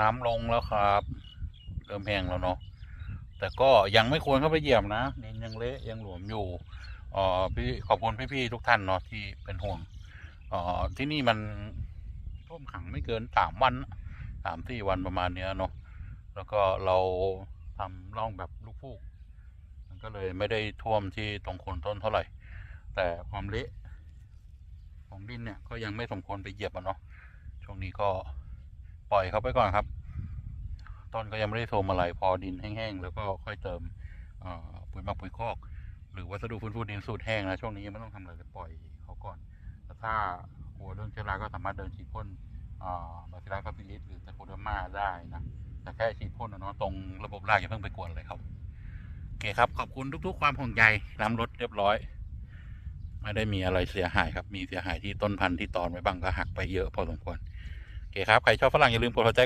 น้ำลงแล้วครับ เริ่มแห้งแล้วเนาะแต่ก็ยังไม่ควรเข้าไปเหยียบนะดินยังเละยังหลวมอยู่อ่อพี่ขอบคุณพี่ๆทุกท่านเนาะที่เป็นห่วงอ่อที่นี่มันท่วมขังไม่เกินสามวันสามสี่วันประมาณเนี้ยเนาะแล้วก็เราทำร่องแบบลูกฟูกมันก็เลยไม่ได้ท่วมที่ตรงโคนต้นเท่าไหร่ แต่ความเละของดินเนี่ยก็ยังไม่สมควรไปเหยียบมันเนาะช่วงนี้ก็ ปล่อยเขาไปก่อนครับ ต้นก็ยังไม่ได้โทมอะไร พอดินแห้งๆแล้วก็ค่อยเติมปุ๋ยหมักปุ๋ยคอก หรือวัสดุฟื้นฟูดินสูตรแห้งนะช่วงนี้ไม่ต้องทำอะไรเลยปล่อยเขาก่อนแต่ถ้ากลัวเรื่องเชื้อราก็สามารถเดินฉีดพ่นบาซิลัสคาปิลิสหรือไตโคเดอร์มาได้นะแต่แค่ฉีดพ่นนะเนาะตรงระบบรากอย่าเพิ่งไปกวนเลยครับโอเคครับ ขอบคุณทุก ๆ ความห่วงใยน้ำรถเรียบร้อย ไม่ได้มีอะไรเสียหายครับ มีเสียหายที่ต้นพันธุ์ที่ตอนไว้บ้างก็หักไปเยอะพอสมควร โอเคครับ ใครชอบฝรั่งอย่าลืมกดหัวใจ